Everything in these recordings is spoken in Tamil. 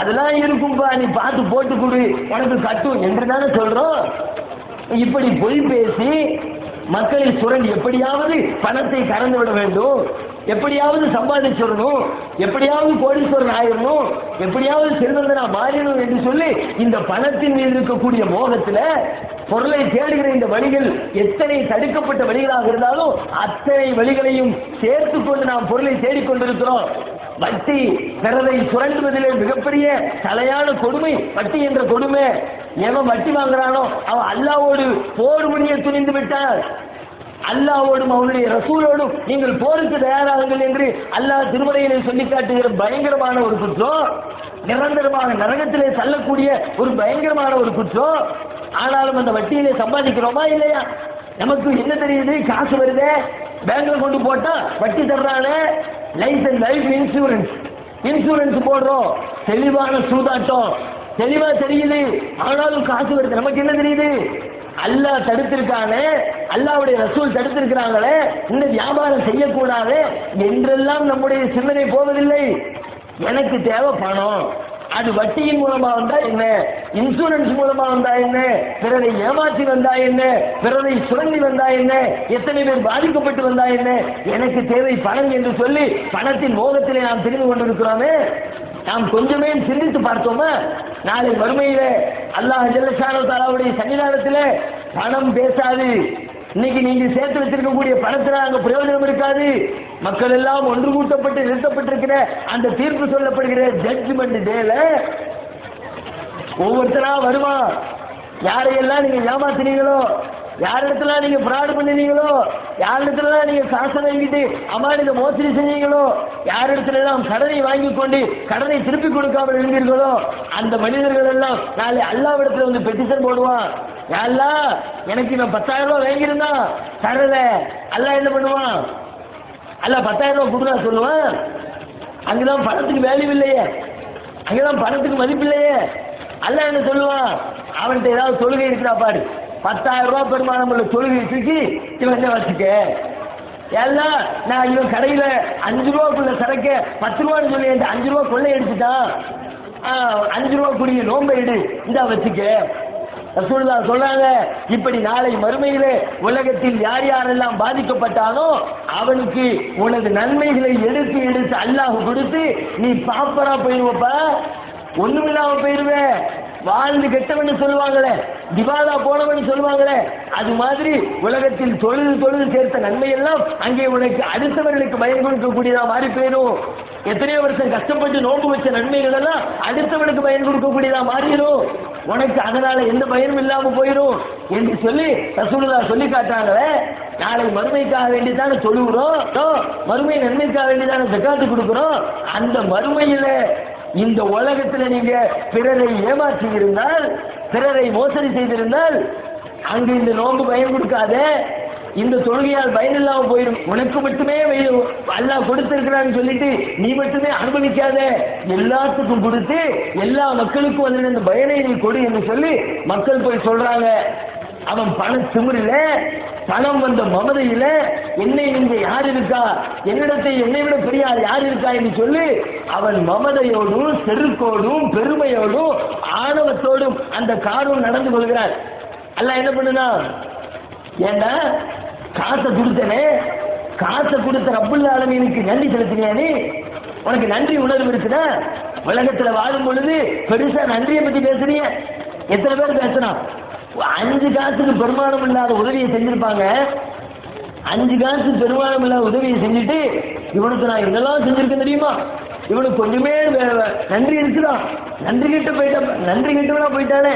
அதெல்லாம் இருக்கும்பா நீ பார்த்து போட்டு கொடு. உனக்கு கட்டும் என்று தானே சொல்றோம். இப்படி பொய் பேசி மக்களை சுரண்டி எப்படியாவது பணத்தை கறந்து விட வேண்டும். எப்படியாவது சம்பாதிச்சிடணும் எப்படியாவது கோடீஸ்வரன் ஆயிடணும் எப்படியாவது செல்வந்தனா மாறிடணும் என்று சொல்லி இந்த பணத்தின் மீது இருக்கக்கூடிய மோகத்துல பொருளை தேடுகிற இந்த வழிகள் எத்தனை தடுக்கப்பட்ட வழிகளாக இருந்தாலும் அத்தனை வழிகளையும் சேர்த்து கொண்டு நாம் பொருளை தேடிக்கொண்டிருக்கிறோம். வட்டி பிறரை சுரண்டுவதிலே மிகப்பெரிய தலையான கொடுமை வட்டி என்ற கொடுமை. எவன் வட்டி வாங்குறானோ அவன் அல்லாவோடு போர் முடிய துணிந்து விட்டார். அல்லாவோடும் அவனுடைய ரசூலோடும் நீங்கள் போருக்கு தயாராகுங்கள் என்று அல்லாஹ் திருமலையிலே சொல்லி காட்டுகிற பயங்கரமான ஒரு குற்றம் நிரந்தரமாக நரகத்திலே தள்ளக்கூடிய ஒரு பயங்கரமான ஒரு குற்றம் ஆனாலும் அந்த வட்டியிலே சம்பாதிக்கிறோமா இல்லையா? நமக்கு என்ன தெரியுது? காசு வருதே. பேங்க்ல கொண்டு போட்டா வட்டி தர்றானே. Life and life insurance insurance போடுறோம். தெளிவான சூதாட்டம். தெளிவா தெரியுது. ஆனாலும் காசு வருது. நமக்கு என்ன தெரியுது? அல்லாஹ் தடுத்திருக்கானே. அல்லாவுடைய ரசூல் தடுத்திருக்கிறாங்களே. இந்த வியாபாரம் செய்யக்கூடாது என்றெல்லாம் நம்முடைய சிந்தனை போவதில்லை. எனக்கு தேவை பணம். அது வட்டியின் மூலமா வந்தா என்ன? இன்சூரன்ஸ் மூலமா வந்தா என்ன? பிறரை ஏமாற்றி வந்தா என்ன? பிறரை சுரண்டி வந்தா என்ன? எத்தனை பேர் பாதிக்கப்பட்டு வந்தா என்ன? எனக்கு தேவை பணம் என்று சொல்லி பணத்தின் மோகத்திலே நாம் தெரிந்து கொண்டிருக்கிறோமே. நாம் கொஞ்சமே சிந்தித்து பார்த்தோமா? நாளை வறுமையில அல்லாஹ் ஜல்லஷானு தாலாவுடைய சன்னிதானத்தில் பணம் பேசாது. இன்னைக்கு நீங்க சேர்த்து வச்சிருக்கக்கூடிய பணத்துல அங்க பிரயோஜனம் இருக்காது. மக்கள் எல்லாம் ஒன்று கூட்டப்பட்டு நிறுத்தப்பட்டிருக்கிற அந்த தீர்ப்பு சொல்லப்படுகிற ஜட்ஜ்மெண்ட் டேல ஒவ்வொருத்தரா வருவான் யாரையெல்லாம் நீங்க ஏமாத்தினீங்களோ? யார் இடத்துல நீங்க பிராடு பண்ணினீங்களோ? யார் இடத்துல நீங்க காசை வாங்கிட்டு அமானித மோசடி செஞ்சீங்களோ? யார் இடத்துல எல்லாம் கடனை வாங்கி கொண்டு கடனை திருப்பி கொடுக்காமல் இருந்தீர்களோ? அந்த மனிதர்கள் எல்லாம் நாளை அல்லாவிடத்துல வந்து பெட்டிஷன் போடுவான். யாருலா எனக்கு இவன் பத்தாயிரம் ரூபாய் வாங்கியிருந்தான் தரல. அல்லாஹ் என்ன பண்ணுவான்? அல்ல பத்தாயிரம் ரூபாய் கொடுறா சொல்லுவான். அங்கதான் பணத்துக்கு வேல்யூ இல்லையே. அங்கதான் பணத்துக்கு மதிப்பு இல்லையே. அல்ல என்ன சொல்லுவான்? அவன்கிட்ட ஏதாவது தொழுகை இருக்கிறா பாரு. பத்தாயிரம் ரூபாய் பெருமானம் உள்ள தொழுகை தூக்கி இவன் வச்சுக்க? எல்லாம் நான் இவன் கடையில் அஞ்சு ரூபாக்குள்ள சரக்க பத்து ரூபான்னு சொல்லி என்கிட்ட அஞ்சு ரூபா கொள்ளை எடுத்துட்டான். அஞ்சு ரூபா குடிய நோம்பை எடு. இந்தா வச்சுக்க. ரசூல்லா சொல்றாங்க இப்படி நாளை மறுமையிலே உலகத்தில் யார் யாரெல்லாம் பாதிக்கப்பட்டானோ அவனுக்கு உனது நன்மைகளை எடுத்து எடுத்து அல்லாஹ் கொடுத்து நீ பாப்பரா போயிருவப்ப. ஒண்ணுமில்லாம போயிருவே. வாழ்ந்து கெட்டவன் சொல்லுவாங்களே திவாலா போனவன் சொல்லுவாங்களே அது மாதிரி உலகத்தில் தொழுது தொழுது சேர்த்த நன்மை எல்லாம் அங்கே உனக்கு அடுத்தவர்களுக்கு பயன் கொடுக்கக்கூடியதா மாறி போயிடும் எத்தனையோ வருஷம் கஷ்டப்பட்டு நோன்பு வச்ச நன்மைகள் எல்லாம் அடுத்தவனுக்கு பயன் கொடுக்கக்கூடியதா மாறிடும் உனக்கு அதனால எந்த பயனும் இல்லாம போயிடும் என்று சொல்லி ரசூலுல்லா சொல்லி காட்டுறாங்களே. நாளை மறுமைக்காக வேண்டிதானே சொல்லுகிறோம் ஓ, மறுமை நன்மைக்காக வேண்டிதானே ஜக்காத்து கொடுக்குறோம்? அந்த மறுமையில இந்த உலகத்துல நீங்க பிறரை ஏமாற்றி இருந்தால் பிறரை மோசடி செய்திருந்தால் அங்கு இந்த நோன்பு பயன் கொடுக்காத. இந்த தொழுகையால் பயன் இல்லாம போயிடும். உனக்கு மட்டுமே வை- அல்லாஹ் கொடுத்திருக்கிறான்னு சொல்லிட்டு நீ மட்டுமே அனுபவிக்காத. எல்லாத்துக்கும் கொடுத்து எல்லா மக்களுக்கும் வந்து இந்த பயனை நீ கொடு என்று சொல்லி மக்கள் போய் சொல்றாங்க. அவன் பண திமிரில பணம் வந்த மமதையில என்னை நீங்க யார் இருக்கா? என்னிடத்தை என்னை விட பெரியார் யார் இருக்கா என்று சொல்லி அவன் மமதையோடும் செருக்கோடும் பெருமையோடும் ஆணவத்தோடும் அந்த காரும் நடந்து கொள்கிறார். அல்ல என்ன பண்ணுனா ஏண்டா காசை கொடுத்தனே காசை கொடுத்த ரப்புல் ஆலமீனுக்கு நன்றி செலுத்தினியா நீ? உனக்கு நன்றி உணர்வு இருக்குதா? உலகத்துல வாழும் பொழுது பெருசா நன்றியை பத்தி பேசுறீங்க எத்தனை பேர் பேசுனா? அஞ்சு காசுக்கு பெருமானம் இல்லாத உதவியை செஞ்சிருப்பாங்க. அஞ்சு காசு பெருமானம் இல்லாத உதவியை செஞ்சுட்டு இவனுக்கு நான் இதெல்லாம் செஞ்சிருக்கேன் தெரியுமா? இவனுக்கு கொஞ்சமே நன்றி இருக்குதா? நன்றி கிட்ட போயிட்ட நன்றி கிட்டவனா போயிட்டானே.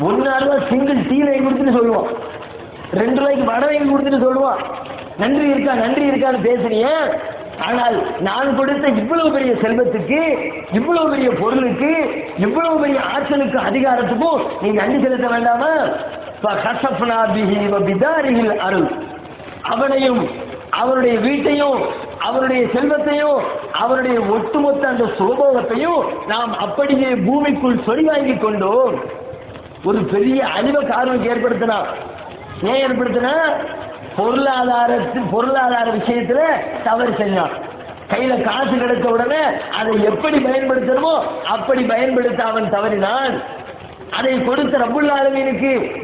ஒன்னு ரூபா சிங்கிள் டீ வாங்கி கொடுத்துன்னு சொல்லுவான். ரெண்டு ரூபாய்க்கு வடை வாங்கி கொடுத்துட்டு சொல்லுவான். நன்றி இருக்கா நன்றி இருக்கான்னு பேசுறீங்க ஆனால் நான் கொடுத்த இவ்வளவு பெரிய செல்வத்துக்கு இவ்வளவு பெரிய பொருளுக்கு இவ்வளவு பெரிய ஆற்றலுக்கு அதிகாரத்துக்கும் நீ நன்றி செலுத்த வேண்டாமா? அருள். அவனையும் அவருடைய வீட்டையும் அவருடைய செல்வத்தையும் அவருடைய ஒட்டுமொத்த அந்த சுகபோகத்தையும் நாம் அப்படியே பூமிக்குள் சொறி வாங்கி கொண்டோம். ஒரு பெரிய அழிவை காரணம் ஏற்படுத்தினா ஏன் ஏற்படுத்தினா? பொருளாதாரத்தில் பொருளாதார விஷயத்துல தவறு செஞ்சான் கையில காசு கிடைத்த உடனே அதை எப்படி பயன்படுத்தணுமோ அப்படி பயன்படுத்த அவன் தவறினான். அதை கொடுத்த ரப்புல்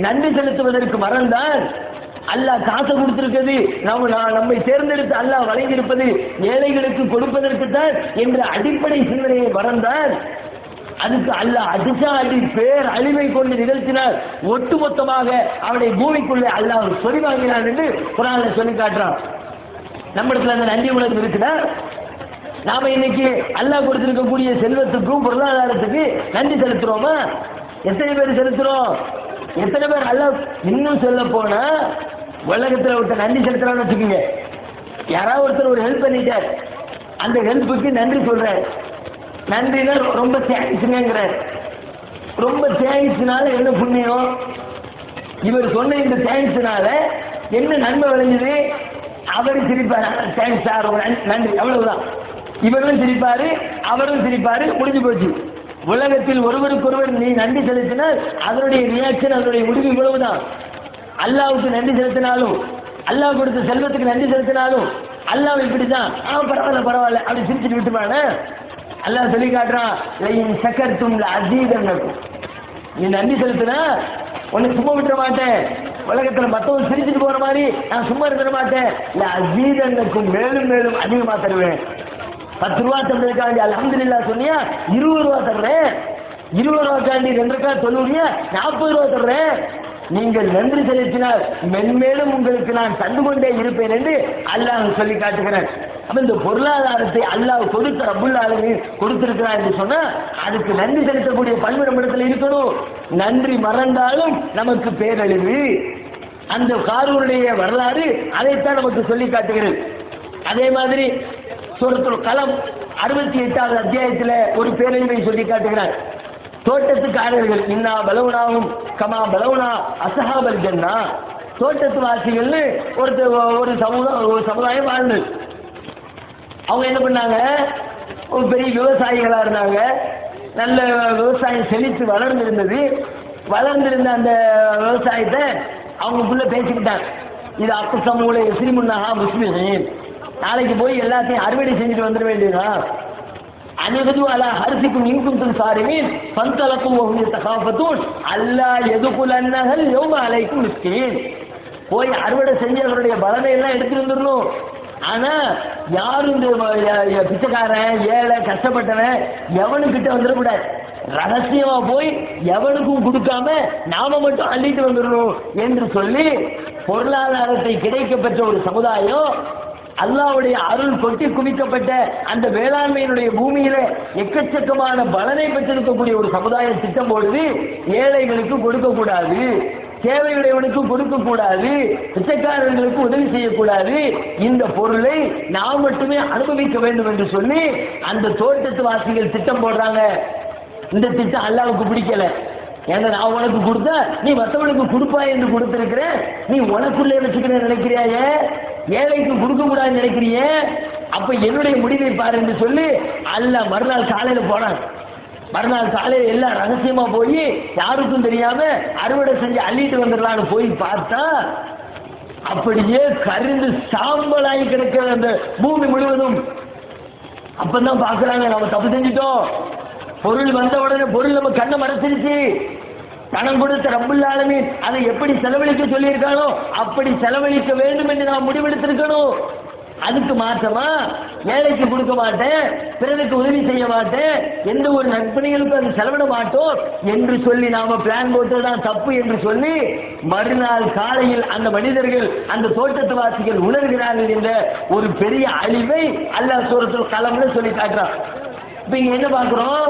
நன்றி செலுத்துவதற்கு மறந்தான். அல்லாஹ் காசை கொடுத்திருக்கிறது நம்ம நான் நம்மை தேர்ந்தெடுத்து அல்லாஹ் வழங்கியிருப்பது ஏழைகளுக்கு கொடுப்பதற்கு தான் என்ற அடிப்படை சிந்தனையை மறந்தான். அதுக்கு அல்லாஹ் அடிசா அடி பேர் அழிவை கொண்டு நிகழ்த்தினார். ஒட்டுமொத்தமாக அவனை பூமிக்குள்ளே அல்லாஹ் சொறி வாங்கினான் என்று குரான சொல்லி காட்டுறான். நம்மிடத்துல அந்த நன்றி உலகம் இருக்குதா? நாம இன்னைக்கு அல்லாஹ் கொடுத்திருக்கக்கூடிய செல்வத்துக்கும் பொருளாதாரத்துக்கு நன்றி செலுத்துறோமா? எத்தனை பேர் செலுத்துறோம்? எத்தனை பேர் அல்லாஹ் இன்னும் சொல்ல போனா உலகத்தில் ஒருத்தர் நன்றி செலுத்துறான்னு வச்சுக்கோங்க. யாராவது ஒருத்தர் ஒரு ஹெல்ப் பண்ணிட்டார். அந்த ஹெல்ப்புக்கு நன்றி சொல்றார். நன்றினா ரொம்ப தேங்க்ஸுங்கிற ரொம்ப தேங்க்ஸ்னால என்ன புண்ணியம்? இவர் சொன்ன இந்த தேங்க்ஸ்னால என்ன நன்மை விளைஞ்சது? அவர் சிரிப்பார். தேங்க்ஸ் சார் நன்- நன்றி. அவ்வளவுதான். இவரும் சிரிப்பாரு அவரும் சிரிப்பாரு முடிஞ்சு போச்சு. உலகத்தில் ஒருவருக்கொருவர் நீ நன்றி செலுத்தினால் அதனுடைய ரியாக்ஷன் அதனுடைய முடிவு இவ்வளவுதான். அல்லாவுக்கு நன்றி செலுத்தினாலும் அல்லாஹ் கொடுத்த செல்வத்துக்கு நன்றி செலுத்தினாலும் அல்லாஹ் இப்படிதான் ஆ பரவாயில்ல பரவாயில்ல அப்படி சிரிச்சுட்டு விட்டுப்பானே அல்லாஹ் சொல்லி காட்டுறான் "லயின் சக்கர்த்தும் அஜீதன்னக்கும் நீ நன்றி செலுத்தினா உன்னை சும்மா விட்டுற மாட்டேன். உலகத்துல மத்தவங்க சிரிச்சுட்டு போற மாதிரி நான் சும்மா இருந்துட மாட்டேன். இல்ல அஜீதன்னக்கும் மேலும் மேலும் அதிகமா தருவேன். பத்து ரூபா தந்ததுக்காண்டி அல்ஹம்துலில்லா சொன்னியா இருபது ரூபா தர்றேன். இருபது ரூபாய்க்காண்டி ரெண்டு ரூபாய் தொண்ணூறியா நாற்பது ரூபா தர்றேன். நீங்கள் நன்றி செலுத்தினால் மென்மேலும் உங்களுக்கு நான் தந்து கொண்டே இருப்பேன் என்று அல்லாஹ் சொல்லி காட்டுகிறேன். அப்ப இந்த பொருளாதாரத்தை அல்லாஹ் கொடுத்த ரப்புல் கொடுத்திருக்கிறார் என்று சொன்னா அதுக்கு நன்றி செலுத்தக்கூடிய பண்பு நம்மிடத்தில் இருக்கணும். நன்றி மறந்தாலும் நமக்கு பேரழிவு. அந்த காரூருடைய வரலாறு அதைத்தான் நமக்கு சொல்லி காட்டுகிறது. அதே மாதிரி சூரத்துல் கலம் அறுபத்தி எட்டாவது அத்தியாயத்தில் ஒரு பேரழிவை சொல்லி காட்டுகிறார். தோட்டத்துக்காரர்கள் இன்னா பலவுனாவும் கமா பலவுனா அசஹாபல் ஜன்னா. தோட்டத்து வாசிகள்னு ஒருத்தர் ஒரு சமூகம் ஒரு சமுதாயம் வாழ்ந்து. அவங்க என்ன பண்ணாங்க? ஒரு பெரிய விவசாயிகளாக இருந்தாங்க. நல்ல விவசாயம் செழித்து வளர்ந்திருந்தது. வளர்ந்திருந்த அந்த விவசாயத்தை அவங்களுக்குள்ள பேசிக்கிட்டாங்க. இது அப்ப சமூக எசிரிமுன்னாகா முஸ்லிம் நாளைக்கு போய் எல்லாத்தையும் அறுவடை செஞ்சுட்டு வந்துட வேண்டியதுதான். அனுகது அலா ஹரிசிக்கும் இன்குந்தும் சாரிமீன் பந்தலக்கும் ஒஹும் தகாஃபத்தூன் அல்லா எதுகுல் அன்னகல் யோம அலைக்கும் மிஸ்கின் போய் அறுவடை செஞ்சு அதனுடைய பலனை எல்லாம் எடுத்துட்டு வந்துடணும். ஆனா யாரும் இந்த பிச்சைக்காரன் ஏழை கஷ்டப்பட்டவன் எவனுக்கிட்ட வந்துடக்கூடாது ரகசியமா போய் எவனுக்கும் கொடுக்காம நாம மட்டும் அள்ளிட்டு வந்துடணும் என்று சொல்லி பொருளாதாரத்தை கிடைக்க பெற்ற ஒரு சமுதாயம் அல்லாவுடைய அருள் கொட்டி குவிக்கப்பட்ட அந்த வேளாண்மையினுடைய பூமியில எக்கச்சக்கமான பலனை பெற்றிருக்கக்கூடிய ஒரு சமுதாயம் திட்டம் போடுது. ஏழைகளுக்கு கொடுக்க கூடாது தேவையுடையவனுக்கு கொடுக்க கூடாது பிச்சைக்காரர்களுக்கு உதவி செய்யக்கூடாது. இந்த பொருளை நாம் மட்டுமே அனுபவிக்க வேண்டும் என்று சொல்லி அந்த தோட்டத்து வாசிகள் திட்டம் போடுறாங்க. இந்த திட்டம் அல்லாவுக்கு பிடிக்கல. ஏன்னா நான் உனக்கு கொடுத்தா நீ மற்றவனுக்கு கொடுப்பாய் என்று கொடுத்துருக்கிற? நீ உனக்குள்ளே வச்சுக்கிறேன் நினைக்கிறியாயே? ஏழைக்கு கொடுக்க கூடாதுன்னு நினைக்கிறிய? அப்ப என்னுடைய முடிவை பாரு என்று சொல்லி அல்ல மறுநாள் காலையில போனான். மறுநாள் காலையில் எல்லாம் ரகசியமா போய் யாருக்கும் தெரியாம அறுவடை செஞ்சு அள்ளிட்டு வந்துடலான்னு போய் பார்த்தா அப்படியே கரிந்து சாம்பலாகி கிடக்கிற அந்த பூமி முழுவதும். அப்பதான் பாக்குறாங்க நம்ம தப்பு செஞ்சிட்டோம். பொருள் வந்த உடனே பொருள் நம்ம கண்ணை மறைச்சிருச்சு. பணம் கொடுத்த ரப்புல்லாலுமே அதை எப்படி செலவழிக்க சொல்லியிருக்கானோ அப்படி செலவழிக்க வேண்டும் என்று நாம் முடிவெடுத்திருக்கணும். அதுக்கு மாற்றமா? வேலைக்கு கொடுக்க மாட்டேன் பிறருக்கு உதவி செய்ய மாட்டேன் எந்த ஒரு நற்பணிகளுக்கும் அது செலவிட மாட்டோம் என்று சொல்லி நாம பிளான் போட்டதுதான் தப்பு என்று சொல்லி மறுநாள் காலையில் அந்த மனிதர்கள் அந்த தோட்டத்து வாசிகள் உணர்கிறார்கள் என்ற ஒரு பெரிய அழிவை அல்லா சூரத்துல் கலம்னு சொல்லி காட்டுறான். இப்ப இங்க என்ன பாக்குறோம்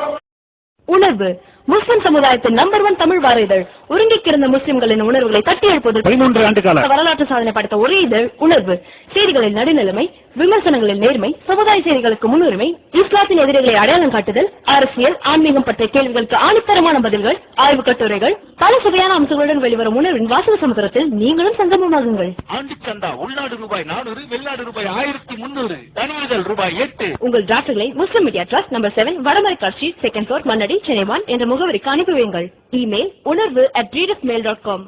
உணர்வு. முஸ்லிம் சமுதாயத்தின் நம்பர் ஒன் தமிழ் வார இதழ் உருங்கி கிடந்த முஸ்லிம்களின் உணர்வுகளை தட்டி எழுப்புவதற்கு பதிமூன்று ஆண்டு கால வரலாற்று சாதனை படைத்த ஒரே இதழ் உணர்வு. செய்திகளில் நடுநிலைமை விமர்சனங்களில் நேர்மை சமுதாய செய்திகளுக்கு முன்னுரிமை இஸ்லாத்தின் எதிரிகளை அடையாளம் காட்டுதல் அரசியல் ஆன்மீகம் பற்றிய கேள்விகளுக்கு ஆணித்தரமான பதில்கள் ஆய்வு கட்டுரைகள் பல சுவையான அம்சங்களுடன் வெளிவரும் உணர்வின் வாசக சமுத்திரத்தில் நீங்களும் சங்கமமாகுங்கள். ஆண்டு சந்தா உள்நாடு ரூபாய் நானூறு வெளிநாடு ரூபாய் ஆயிரத்தி முன்னூறு தனியுதல் ரூபாய் எட்டு. உங்கள் டிராஃப்ட்களை Muslim Media Trust number seven வடமரை காட்சி செகண்ட் ஃப்ளோர் மன்னடி சென்னை என்ற முகவரிக்கு அனுப்பி வையுங்கள் இமெயில் உணர்வு அட் டாட் காம்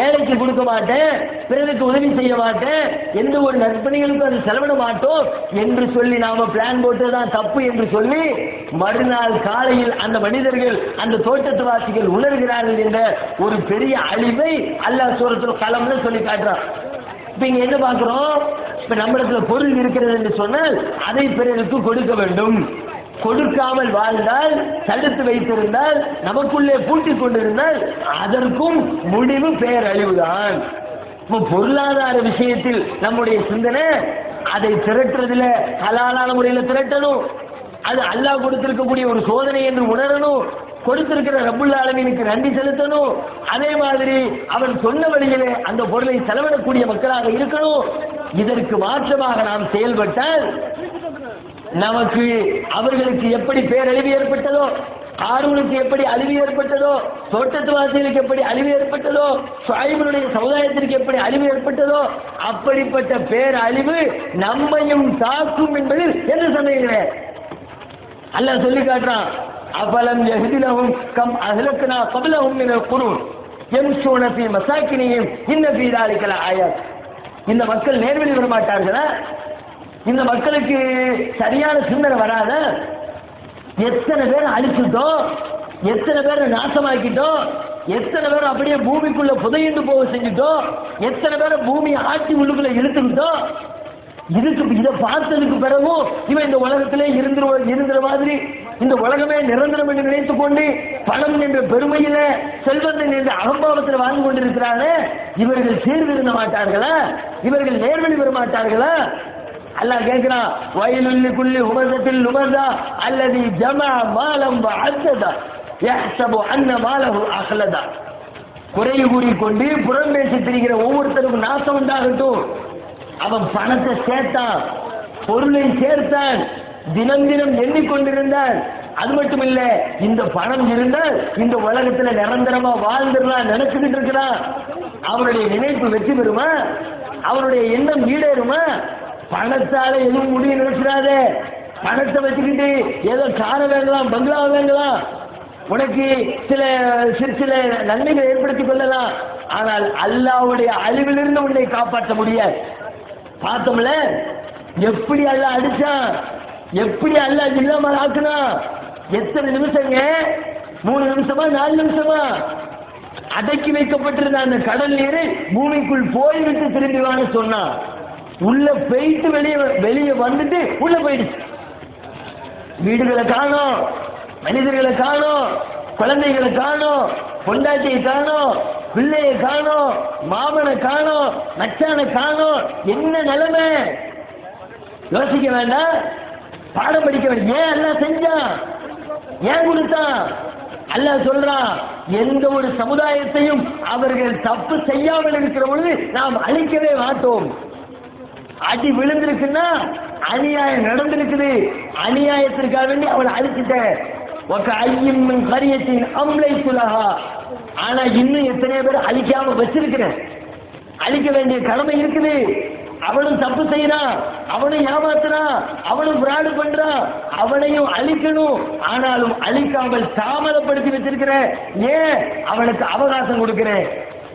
ஏழைக்கு கொடுக்க மாட்டேன் பிறருக்கு உதவி செய்ய மாட்டேன் எந்த ஒரு நற்பணிகளுக்கும் அது செலவிட மாட்டோம் என்று சொல்லி நாம பிளான் போட்டதுதான் தப்பு என்று சொல்லி மறுநாள் காலையில் அந்த மனிதர்கள் அந்த தோட்டத்து வாசிகள் உணர்கிறார்கள் என்ற ஒரு பெரிய அழிவை அல்லா சூரத்துல களம்னு சொல்லி காட்டுறான். இப்ப இங்க என்ன பாக்குறோம் இப்ப நம்மிடத்துல பொருள் இருக்கிறது என்று சொன்னால் அதை பிறருக்கு கொடுக்க வேண்டும். கொடுக்காமல் வாழ்ந்தால் தடுத்து வைத்திருந்தால் நமக்குள்ளே பூட்டிக் கொண்டிருந்தால் அதற்கும் முடிவு பேரழிவுதான். இப்போ பொருளாதார விஷயத்தில் நம்முடைய சிந்தனை அதை திரட்டுறதுல ஹலாலான முறையில் திரட்டணும். அது அல்லாஹ் கொடுத்திருக்கக்கூடிய ஒரு சோதனை என்று உணரணும். கொடுத்திருக்கிற ரப்புல் ஆலமீனுக்கு நன்றி செலுத்தணும். அதே மாதிரி அவன் சொன்ன வழியிலே அந்த பொருளை செலவிடக்கூடிய மக்களாக இருக்கணும். இதற்கு மாற்றமாக நாம் செயல்பட்டால் நமக்கு அவர்களுக்கு எப்படி பேரழிவு ஏற்பட்டதோ ஆறுகளுக்கு எப்படி அழிவு ஏற்பட்டதோ தோட்டத்து வாசிகளுக்கு எப்படி அழிவு ஏற்பட்டதோ சாய்பனுடைய சமுதாயத்திற்கு எப்படி அழிவு ஏற்பட்டதோ அப்படிப்பட்ட பேரழிவு நம்மையும் தாக்கும் என்பதில் என்ன சமயங்களே அல்ல சொல்லி காட்டுறான் அபலம் எஹிதிலவும் கம் அஹலக்கனா கபலவும் என குரு எம் சோனபி மசாக்கினியும் இன்ன பீதாளிக்கல ஆயர் இந்த மக்கள் நேர்வழி விட மாட்டார்களா இந்த மக்களுக்கு சரியான சிந்தனை வராத எத்தனை பேர் அழிச்சுட்டோம் எத்தனை பேரை நாசமாக்கிட்டோம் எத்தனை பேர் அப்படியே பூமிக்குள்ள புதையிட்டு போக செஞ்சுட்டோம் எத்தனை பேரை பூமியை ஆட்சி உள்ளுக்குள்ள இழுத்துக்கிட்டோம் இதுக்கு இதை பார்த்ததுக்கு பிறகும் இவன் இந்த உலகத்திலே இருந்துரு இருந்துற மாதிரி இந்த உலகமே நிரந்தரம் என்று நினைத்துக் கொண்டு பணம் என்ற பெருமையில செல்வந்தன் என்ற அகம்பாவத்தில் வாழ்ந்து கொண்டிருக்கிறானே இவர்கள் சீர்திருந்த மாட்டார்களா? இவர்கள் நேர்வழி பெற மாட்டார்களா? அல்லாஹ் கேட்கிறான் வயலுள்ளி குள்ளி உபதத்தில் உபதா அல்லது ஜமா மாலம் அத்ததா யஹ்சபு அன்ன மாலஹு அஹ்லதா. குறை கூறிக்கொண்டு புறம் பேசி திரிகிற ஒவ்வொருத்தருக்கும் நாசம் உண்டாகட்டும். அவன் பணத்தை சேர்த்தான் பொருளை சேர்த்தான் தினம் தினம் எண்ணிக்கொண்டிருந்தான். அது மட்டும் இல்ல இந்த பணம் இருந்தால் இந்த உலகத்துல நிரந்தரமா வாழ்ந்துடலாம் நினைச்சுக்கிட்டு இருக்கிறான். அவனுடைய நினைப்பு வெற்றி பெறுமா? அவனுடைய எண்ணம் ஈடேறுமா? பணத்தால எதுவும் முடியும் நினைச்சிடாதே. பணத்தை வச்சுக்கிட்டு ஏதோ காரை வாங்கலாம் பங்களா வாங்கலாம். உனக்கு சில சிறு சில நன்மைகளை ஏற்படுத்திக் கொள்ளலாம். ஆனால் அல்லாவுடைய அழிவிலிருந்து உன்னை காப்பாற்ற முடியாது. பார்த்தோம்ல? எப்படி அல்ல அடிச்சான்? எப்படி அல்ல இல்லாமல் ஆக்குனா எத்தனை நிமிஷங்க? மூணு நிமிஷமா நாலு நிமிஷமா? அடக்கி வைக்கப்பட்டிருந்த அந்த கடல் நீரை பூமிக்குள் போய்விட்டு திரும்பி வான்னு சொன்னான். உள்ள போயிட்டு வெளியே வெளியே வந்துட்டு உள்ள போயிடுச்சு. வீடுகளை காணோம் மனிதர்களை காணோம் குழந்தைகளை காணோம் பொண்டாட்டியை காணோம் பிள்ளையை காணோம் மாமனை காணோம் மச்சானை காணோம். என்ன நிலைமை? யோசிக்க வேண்டாம். பாடம் படிக்க வேண்டிய ஏன் எல்லாம் செஞ்சான்? ஏன் கொடுத்தான்? அல்ல சொல்றான் எந்த ஒரு சமுதாயத்தையும் அவர்கள் தப்பு செய்யாமல் இருக்கிற பொழுது நாம் அழிக்கவே மாட்டோம். அடி விழுந்திருக்குன்னா அநியாயம் நடந்திருக்குது. அநியாயத்திற்காக வேண்டி அவளை அழிச்சிட்டேன் ஐயின் கரியத்தின் அம்லை சுலகா ஆனா இன்னும் எத்தனையோ பேர் அழிக்காம வச்சிருக்கிறேன் அழிக்க வேண்டிய கடமை இருக்குது. அவனும் தப்பு செய்யறான் அவனும் ஏமாத்துறான் அவனும் பிராடு பண்றான் அவனையும் அழிக்கணும். ஆனாலும் அழிக்காமல் தாமதப்படுத்தி வச்சிருக்கிறேன் ஏன்? அவனுக்கு அவகாசம் கொடுக்கிறேன்.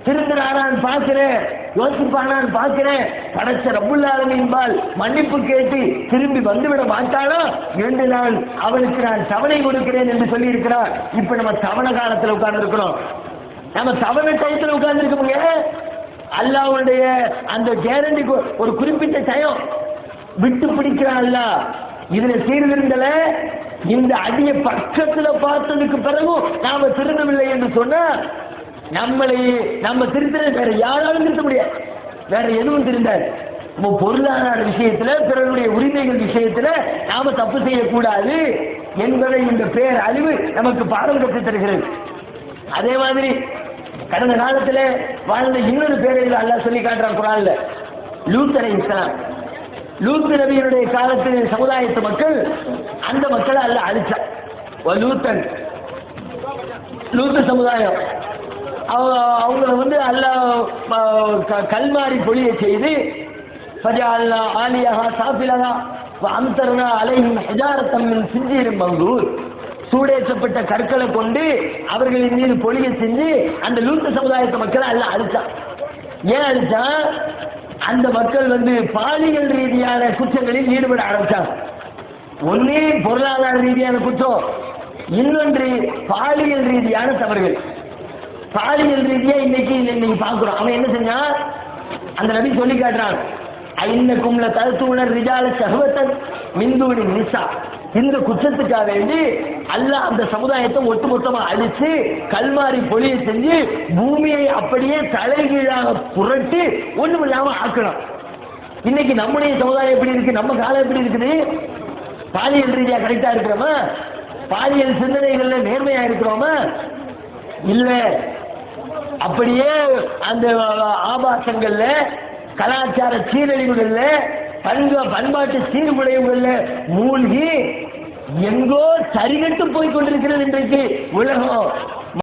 திருந்துறாரான்னு பார்க்கிறேன் யோசிப்பானான்னு பார்க்கிறேன். படைச்ச ரப்புல்லாலமின்பால் மன்னிப்பு கேட்டு திரும்பி வந்துவிட மாட்டானா என்று நான் அவனுக்கு நான் தவணை கொடுக்கிறேன் என்று சொல்லி இருக்கிறார் இப்ப நம்ம தவண காலத்துல உட்கார்ந்து இருக்கிறோம் நம்ம தவணை டயத்துல உட்கார்ந்து இருக்கோங்க அல்லாவுடைய அந்த கேரண்டி ஒரு குறிப்பிட்ட டயம். விட்டு பிடிக்கிறான் அல்ல இதுல சீர்திருந்தல. இந்த அடிய பக்கத்துல பார்த்ததுக்கு பிறகும் நாம திருந்தவில்லை என்று சொன்னா நம்மளை நம்ம திருத்தல வேற யாராலும் திருத்த முடியாது. வேற எதுவும் திருந்தாது. நம்ம பொருளாதார விஷயத்துல பிறருடைய உரிமைகள் விஷயத்துல நாம தப்பு செய்யக்கூடாது என்பதை இந்த பேர் அழிவு நமக்கு பாடம் கற்றுத் தருகிறது. அதே மாதிரி கடந்த காலத்துல வாழ்ந்த இன்னொரு பேரையில் அல்லா சொல்லி காட்டுறான் குரான்ல. லூத்தரை இஸ்லாம் லூத்து நபியினுடைய காலத்து சமுதாயத்து மக்கள் அந்த மக்களை அல்ல அழிச்சான். லூத்தன். லூத்து சமுதாயம். அவங்கள வந்து அல்லாஹ் கல்மாரி பொழிய செய்து ஃபஜஅல்னா ஆலியகா சாஃபிலஹா வஅம்தர்னா அலைஹிம் ஹிஜாரத்தம் மின் சிஞ்சீரின் மங்கூர். சூடேற்றப்பட்ட கற்களை கொண்டு அவர்களின் மீது பொழிய செஞ்சு அந்த லூத்த சமுதாயத்து மக்களை அல்ல அழிச்சான் ஏன் அழிச்சான் அந்த மக்கள் வந்து பாலியல் ரீதியான குற்றங்களில் ஈடுபட ஆரம்பிச்சாங்க. ஒன்று பொருளாதார ரீதியான குற்றம் இன்னொன்று பாலியல் ரீதியான தவறுகள். பாலியல் ரீதியா இன்னைக்கு இன்னைக்கு பார்க்குறோம் அவன் என்ன செஞ்சான்? அந்த நபி சொல்லி காட்டுறான். ஐநக்கும்ல தருத்துள்ள ரிஜால சகவத்தன் மிந்தூனி நிசா. இந்த குற்றத்துக்காக வேண்டி அல்ல அந்த சமுதாயத்தை ஒட்டுமொத்தமா அழிச்சு கல்மாரி பொழிய செஞ்சு பூமியை அப்படியே தலைகீழாக புரட்டி ஒண்ணும் இல்லாம ஆக்கணும். இன்னைக்கு நம்முடைய சமுதாயம் எப்படி இருக்கு? நம்ம காலம் எப்படி இருக்குது? பாலியல் ரீதியா கரெக்டா இருக்கிறோமா? பாலியல் சிந்தனைகள்ல நேர்மையா இருக்கிறோமா? இல்ல அப்படியே அந்த ஆபாசங்கள்ல கலாச்சார சீரழிவுகள்ல பண்பு பண்பாட்டு சீர்குலைவுகள்ல மூழ்கி எங்கோ சரிகட்டு போய் கொண்டிருக்கிறது இன்றைக்கு உலகம்.